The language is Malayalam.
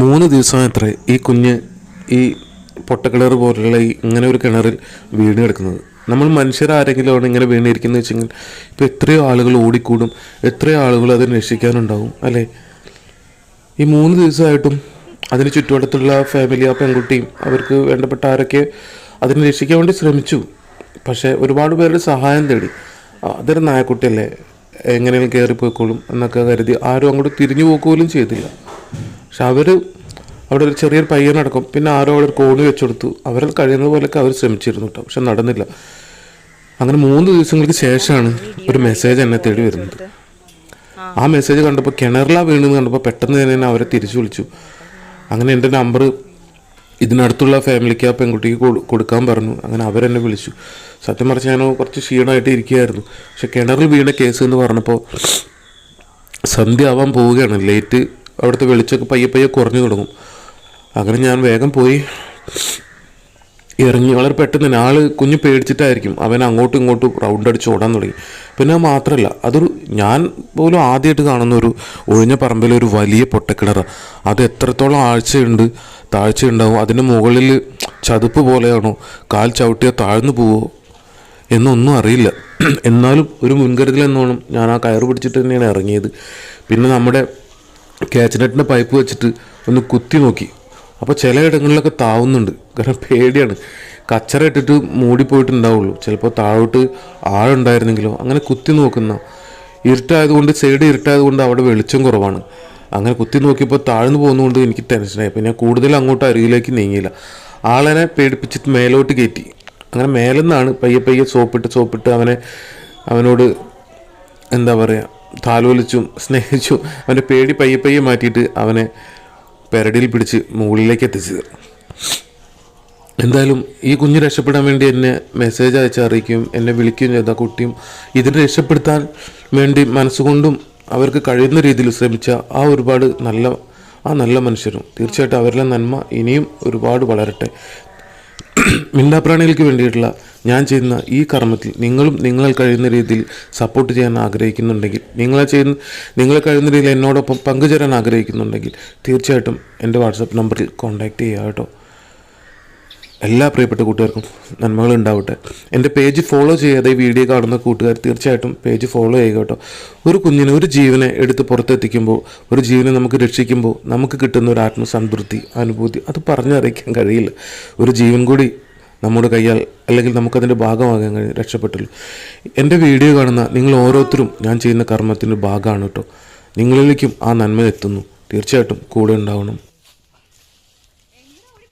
മൂന്ന് ദിവസം എത്ര ഈ കുഞ്ഞ് ഈ പൊട്ടക്കിണർ പോലുള്ള ഈ ഇങ്ങനെ ഒരു കിണറിൽ വീണ് കിടക്കുന്നത്. നമ്മൾ മനുഷ്യരാരെങ്കിലുമാണ് ഇങ്ങനെ വീണിരിക്കുന്നത് വെച്ചെങ്കിൽ ഇപ്പോൾ എത്രയോ ആളുകൾ ഓടിക്കൂടും എത്രയോ ആളുകൾ അതിനെ രക്ഷിക്കാനുണ്ടാവും അല്ലേ? ഈ മൂന്ന് ദിവസമായിട്ടും അതിന് ചുറ്റുവട്ടത്തുള്ള ഫാമിലി ആ പെൺകുട്ടിയും അവർക്ക് വേണ്ടപ്പെട്ട ആരൊക്കെ അതിനെ രക്ഷിക്കാൻ വേണ്ടി ശ്രമിച്ചു. പക്ഷേ ഒരുപാട് പേരുടെ സഹായം തേടി. അതൊരു നായക്കുട്ടിയല്ലേ? എങ്ങനെയും കയറിപ്പോയിക്കോളും എന്നൊക്കെ കരുതി ആരും അങ്ങോട്ട് തിരിഞ്ഞു പോക്കുകയും ചെയ്തില്ല. പക്ഷെ അവർ അവിടെ ഒരു ചെറിയൊരു പയ്യനടക്കം പിന്നെ ആരോ അവിടെ കോണി വെച്ചെടുത്തു. അവരെ കഴിയുന്ന പോലെയൊക്കെ അവർ ശ്രമിച്ചിരുന്നു കേട്ടോ പക്ഷെ നടന്നില്ല. അങ്ങനെ മൂന്ന് ദിവസങ്ങൾക്ക് ശേഷമാണ് ഒരു മെസ്സേജ് എന്നെ തേടി വരുന്നത്. ആ മെസ്സേജ് കണ്ടപ്പോൾ കിണറിലാ വീണെന്ന് കണ്ടപ്പോൾ പെട്ടെന്ന് തന്നെ അവരെ തിരിച്ചു വിളിച്ചു. അങ്ങനെ എന്റെ നമ്പർ ഇതിനടുത്തുള്ള ഫാമിലിക്ക് ആ പെൺകുട്ടിക്ക് കൊടുക്കാൻ പറഞ്ഞു. അങ്ങനെ അവരെന്നെ വിളിച്ചു. സത്യം പറഞ്ഞാൽ ഞാൻ കുറച്ച് ക്ഷീണമായിട്ട് ഇരിക്കുകയായിരുന്നു. പക്ഷെ കിണറിൽ വീണ കേസ് എന്ന് പറഞ്ഞപ്പോൾ സന്ധ്യ ആവാൻ പോവുകയാണ്. ലേറ്റ് അവിടുത്തെ വെളിച്ചമൊക്കെ പയ്യെ പയ്യെ കുറഞ്ഞു തുടങ്ങും. അങ്ങനെ ഞാൻ വേഗം പോയി ഇറങ്ങി. വളരെ പെട്ടെന്ന് തന്നെ ആൾ കുഞ്ഞ് പേടിച്ചിട്ടായിരിക്കും. അവൻ അങ്ങോട്ടും ഇങ്ങോട്ടും റൗണ്ട് അടിച്ച് ഓടാൻ തുടങ്ങി. പിന്നെ മാത്രമല്ല അതൊരു ഞാൻ പോലും ആദ്യമായിട്ട് കാണുന്ന ഒരു ഒഴിഞ്ഞ പറമ്പിലെ ഒരു വലിയ പൊട്ടക്കിണർ അത് എത്രത്തോളം ആഴ്ചയുണ്ട് താഴ്ചയുണ്ടാവും അതിന്റെ മുകളിൽ ചതുപ്പ് പോലെയാണോ കാൽ ചവിട്ടിയോ താഴ്ന്നു പോവോ എന്നൊന്നും അറിയില്ല. എന്നാലും ഒരു മുൻകരുതൽ എന്നോണം ഞാൻ ആ കയറ് പിടിച്ചിട്ട് തന്നെയാണ് ഇറങ്ങിയത്. പിന്നെ നമ്മുടെ കാച്ചിനെറ്റിന്റെ പൈപ്പ് വെച്ചിട്ട് ഒന്ന് കുത്തി നോക്കി. അപ്പോൾ ചില ഇടങ്ങളിലൊക്കെ താവുന്നുണ്ട്. കാരണം പേടിയാണ്. കച്ചറ ഇട്ടിട്ട് മൂടിപ്പോയിട്ടുണ്ടാവുള്ളൂ. ചിലപ്പോൾ താഴോട്ട് ആഴുണ്ടായിരുന്നെങ്കിലോ അങ്ങനെ കുത്തി നോക്കുന്ന. ഇരുട്ടായതുകൊണ്ട് സൈഡ് ഇരുട്ടായതുകൊണ്ട് അവിടെ വെളിച്ചം കുറവാണ്. അങ്ങനെ കുത്തി നോക്കിയപ്പോൾ താഴ്ന്നു പോകുന്നതുകൊണ്ട് എനിക്ക് ടെൻഷനായി. പിന്നെ കൂടുതൽ അങ്ങോട്ട് അരികിലേക്ക് നീങ്ങിയില്ല. ആളെന്നെ പേടിപ്പിച്ചിട്ട് മേലോട്ട് കയറ്റി. അങ്ങനെ മേലെന്നാണ് പയ്യെ പയ്യെ സോപ്പിട്ട് സോപ്പിട്ട് അവനെ അവനോട് എന്താ പറയുക താലോലിച്ചും സ്നേഹിച്ചും അവന്റെ പേടി പയ്യെ പയ്യെ മാറ്റിയിട്ട് അവനെ പെരടിയിൽ പിടിച്ച് മുകളിലേക്ക് എത്തിച്ചു എന്തായാലും ഈ കുഞ്ഞ് രക്ഷപ്പെടാൻ വേണ്ടി എന്നെ മെസ്സേജ് അയച്ച് അറിയിക്കുകയും എന്നെ വിളിക്കുകയും ചെയ്ത കുട്ടിയും ഇതിനെ രക്ഷപ്പെടുത്താൻ വേണ്ടി മനസ്സുകൊണ്ടും അവർക്ക് കഴിയുന്ന രീതിയിൽ ശ്രമിച്ച ആ ഒരുപാട് നല്ല ആ നല്ല മനുഷ്യരും തീർച്ചയായിട്ടും അവരിലെ നന്മ ഇനിയും ഒരുപാട് വളരട്ടെ. മിണ്ടാപ്രാണികൾക്ക് വേണ്ടിയിട്ടുള്ള ഞാൻ ചെയ്യുന്ന ഈ കർമ്മത്തിൽ നിങ്ങളും നിങ്ങളാൽ കഴിയുന്ന രീതിയിൽ സപ്പോർട്ട് ചെയ്യാൻ ആഗ്രഹിക്കുന്നുണ്ടെങ്കിൽ നിങ്ങളെ ചെയ്യുന്ന നിങ്ങളെ കഴിയുന്ന രീതിയിൽ എന്നോടൊപ്പം പങ്കുചേരാൻ ആഗ്രഹിക്കുന്നുണ്ടെങ്കിൽ തീർച്ചയായിട്ടും എന്റെ വാട്സപ്പ് നമ്പറിൽ കോൺടാക്റ്റ് ചെയ്യുക കേട്ടോ. എല്ലാ പ്രിയപ്പെട്ട കൂട്ടുകാർക്കും നന്മകൾ ഉണ്ടാവട്ടെ. എന്റെ പേജ് ഫോളോ ചെയ്യാതെ ഈ വീഡിയോ കാണുന്ന കൂട്ടുകാർ തീർച്ചയായിട്ടും പേജ് ഫോളോ ചെയ്യുക കേട്ടോ. ഒരു കുഞ്ഞിനെ ഒരു ജീവനെ എടുത്ത് പുറത്തെത്തിക്കുമ്പോൾ ഒരു ജീവനെ നമുക്ക് രക്ഷിക്കുമ്പോൾ നമുക്ക് കിട്ടുന്ന ഒരു ആത്മസംതൃപ്തി അനുഭൂതി അത് പറഞ്ഞറിയിക്കാൻ കഴിയില്ല. ഒരു ജീവൻ കൂടി നമ്മുടെ കയ്യാൽ അല്ലെങ്കിൽ നമുക്കതിന്റെ ഭാഗമാകാൻ കഴിയും രക്ഷപ്പെട്ടുള്ളൂ. എന്റെ വീഡിയോ കാണുന്ന നിങ്ങൾ ഓരോരുത്തരും ഞാൻ ചെയ്യുന്ന കർമ്മത്തിന്റെ ഭാഗമാണ് കേട്ടോ. നിങ്ങളിലേക്കും ആ നന്മ എത്തുന്നു. തീർച്ചയായിട്ടും കൂടെ ഉണ്ടാവണം.